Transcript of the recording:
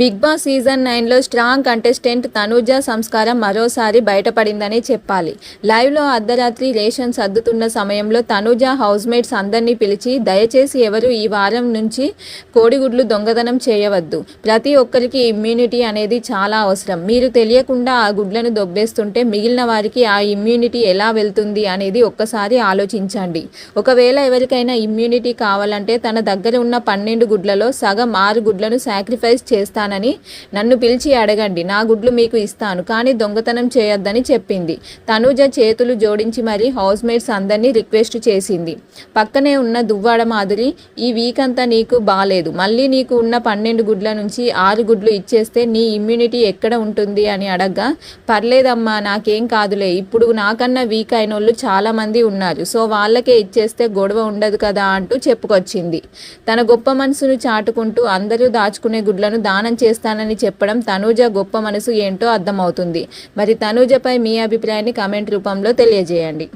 Big boss season నైన్లో strong contestant Tanuja సంస్కారం మరోసారి బయటపడిందనే చెప్పాలి. లైవ్లో అర్ధరాత్రి రేషన్ సర్దుతున్న సమయంలో తనూజ హౌస్మేట్స్ అందరినీ పిలిచి దయచేసి ఎవరు ఈ వారం నుంచి కోడిగుడ్లు దొంగతనం చేయవద్దు. ప్రతి ఒక్కరికి ఇమ్యూనిటీ అనేది చాలా అవసరం. మీరు తెలియకుండా ఆ గుడ్లను దొబ్బేస్తుంటే మిగిలిన వారికి ఆ ఇమ్యూనిటీ ఎలా వెళ్తుంది అనేది ఒక్కసారి ఆలోచించండి. ఒకవేళ ఎవరికైనా ఇమ్యూనిటీ కావాలంటే తన దగ్గర ఉన్న పన్నెండు గుడ్లలో సగం ఆరు గుడ్లను సాక్రిఫైస్ చేస్తానని నన్ను పిలిచి అడగండి. నా గుడ్లు మీకు ఇస్తాను. కానీ దొంగతనం చేయొద్దని చెప్పింది. తనూజ చేతులు జోడించి మరీ హౌస్ మేట్స్ అందరినీ రిక్వెస్ట్ చేసింది. పక్కనే ఉన్న దువ్వాడ మాదిరి ఈ వీక్ అంతా నీకు బాలేదు. మళ్ళీ నీకు ఉన్న పన్నెండు గుడ్ల నుంచి ఆరు గుడ్లు ఇచ్చేస్తే నీ ఇమ్యూనిటీ ఎక్కడ ఉంటుంది? అని అడగ్గా పర్లేదమ్మా నాకేం కాదులే. ఇప్పుడు నాకన్నా వీక్ అయిన వాళ్ళు చాలామంది ఉన్నారు. సో వాళ్ళకే ఇచ్చేస్తే గొడవ ఉండదు కదా అంటూ చెప్పుకొచ్చింది. తన గొప్ప మనసును చాటుకుంటూ అందరూ దాచుకునే గుడ్లను దానం చేస్తానని చెప్పడం తనూజ గొప్ప మనసు ఏంటో అర్థమవుతుంది. మరి తనూజపై మీ అభిప్రాయాన్ని కామెంట్ రూపంలో తెలియజేయండి.